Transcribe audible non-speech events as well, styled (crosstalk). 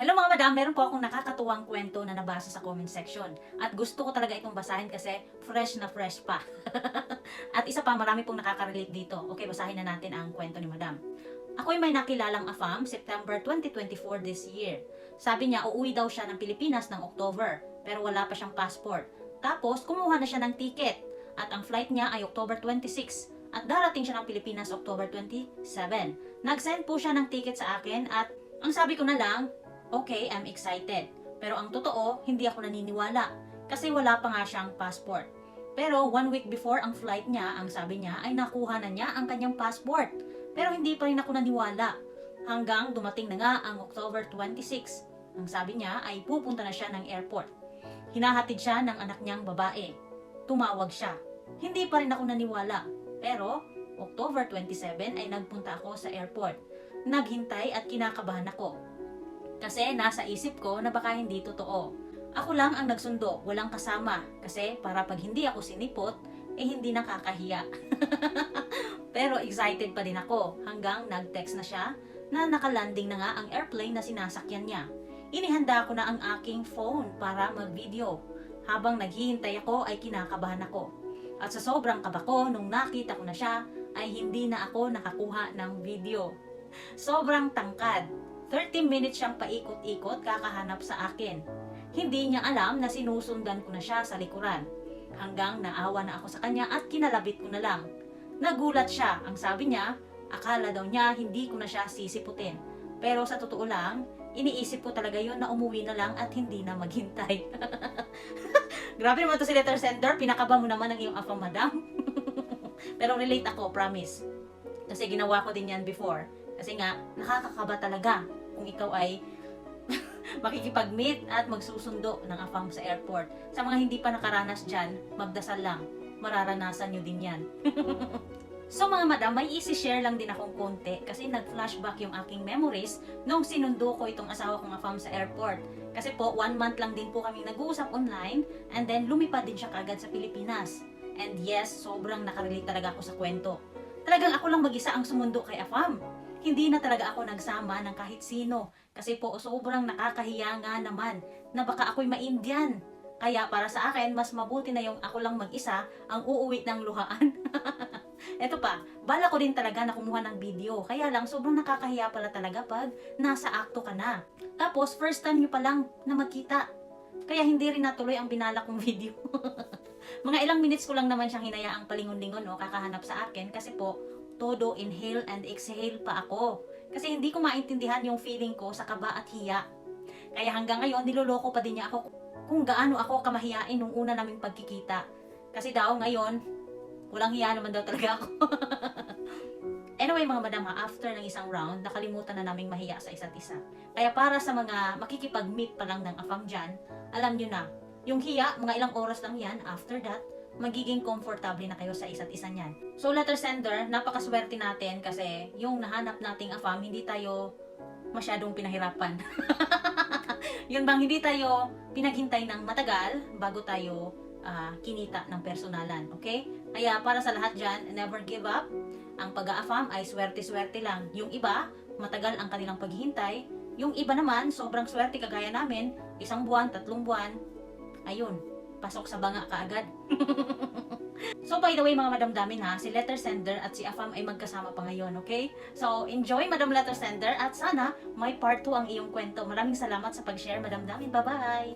Hello mga madam, meron po akong nakakatuwang kwento na nabasa sa comment section. At gusto ko talaga itong basahin kasi fresh na fresh pa. (laughs) At isa pa, marami pong nakaka-relate dito. Okay, basahin na natin ang kwento ni madam. Ako'y may nakilalang AFAM September 2024 this year. Sabi niya, uuwi daw siya ng Pilipinas ng October, pero wala pa siyang passport. Tapos, kumuha na siya ng ticket. At ang flight niya ay October 26. At darating siya ng Pilipinas October 27. Nag-send po siya ng ticket sa akin at ang sabi ko na lang, okay, I'm excited. Pero ang totoo, hindi ako naniniwala kasi wala pa nga siyang passport. Pero one week before ang flight niya, ang sabi niya ay nakuha na niya ang kanyang passport. Pero hindi pa rin ako naniwala. Hanggang dumating na nga ang October 26. Ang sabi niya ay pupunta na siya ng airport. Hinahatid siya ng anak niyang babae. Tumawag siya. Hindi pa rin ako naniwala. Pero October 27 ay nagpunta ako sa airport. Naghintay at kinakabahan ako. Kasi nasa isip ko na baka hindi totoo. Ako lang ang nagsundo, walang kasama. Kasi para pag hindi ako sinipot, eh hindi nakakahiya. (laughs) Pero excited pa din ako hanggang nag-text na siya na nakalanding na nga ang airplane na sinasakyan niya. Inihanda ko na ang aking phone para mag-video. Habang naghihintay ako ay kinakabahan ako. At sa sobrang kaba ko nung nakita ko na siya ay hindi na ako nakakuha ng video. (laughs) Sobrang tangkad. 30 minutes siyang paikot-ikot kakahanap sa akin. Hindi niya alam na sinusundan ko na siya sa likuran. Hanggang naawa na ako sa kanya at kinalabit ko na lang. Nagulat siya. Ang sabi niya, akala daw niya hindi ko na siya sisiputin. Pero sa totoo lang, iniisip ko talaga yon na umuwi na lang at hindi na maghintay. (laughs) Grabe naman to si letter sender. Pinakaba mo naman ang iyong afam, madam. (laughs) Pero relate ako, promise. Kasi ginawa ko din yan before. Kasi nga, nakakakaba talaga kung ikaw ay (laughs) makikipag-meet at magsusundo ng afam sa airport. Sa mga hindi pa nakaranas dyan, magdasal lang. Mararanasan nyo din yan. (laughs) so mga madam, may isi-share lang din akong konti kasi nag-flashback yung aking memories nung sinundo ko itong asawa kong afam sa airport. Kasi po, one month lang din po kami nag-uusap online and then lumipad din siya kagad sa Pilipinas. And yes, sobrang nakarelate talaga ako sa kwento. Talagang ako lang mag-isa ang sumundo kay Afam. Hindi na talaga ako nagsama ng kahit sino. Kasi po, sobrang nakakahiya nga naman na baka ako'y ma-Indian. Kaya para sa akin, mas mabuti na yung ako lang mag-isa ang uuwi ng luhaan. (laughs) Eto pa, bala ko din talaga na kumuha ng video. Kaya lang, sobrang nakakahiya pala talaga pag nasa akto ka na. Tapos, first time nyo pa lang na magkita. Kaya hindi rin natuloy ang binala kong (laughs) video. Mga ilang minutes ko lang naman siyang hinayaang palingon-lingon no, kakahanap sa akin kasi po, todo inhale and exhale pa ako. Kasi hindi ko maintindihan yung feeling ko sa kaba at hiya. Kaya hanggang ngayon, niloloko pa din niya ako kung gaano ako kamahiyain nung una naming pagkikita. Kasi daw ngayon, walang hiya naman daw talaga ako. (laughs) anyway mga madam ha, after ng isang round, nakalimutan na naming mahiya sa isa't isa. Kaya para sa mga makikipag-meet pa lang ng afam dyan, alam nyo na, yung hiya, mga ilang oras lang yan, after that, magiging comfortable na kayo sa isa't isa niyan. So letter sender, napakaswerte natin kasi yung nahanap nating afam, hindi tayo masyadong pinahirapan. (laughs) yun bang hindi tayo pinaghintay ng matagal bago tayo ah, kinita ng personalan, okay? Kaya para sa lahat dyan, never give up. Ang pag-aafam ay swerte-swerte lang. Yung iba, matagal ang kanilang paghihintay. Yung iba naman, sobrang swerte kagaya namin, isang buwan, tatlong buwan, ayun, pasok sa banga kaagad. (laughs) so by the way mga madamdamin ha, si letter sender at si Afam ay magkasama pa ngayon, okay? So enjoy madam letter sender at sana may part 2 ang iyong kwento. Maraming salamat sa pag-share madamdamin. Bye-bye!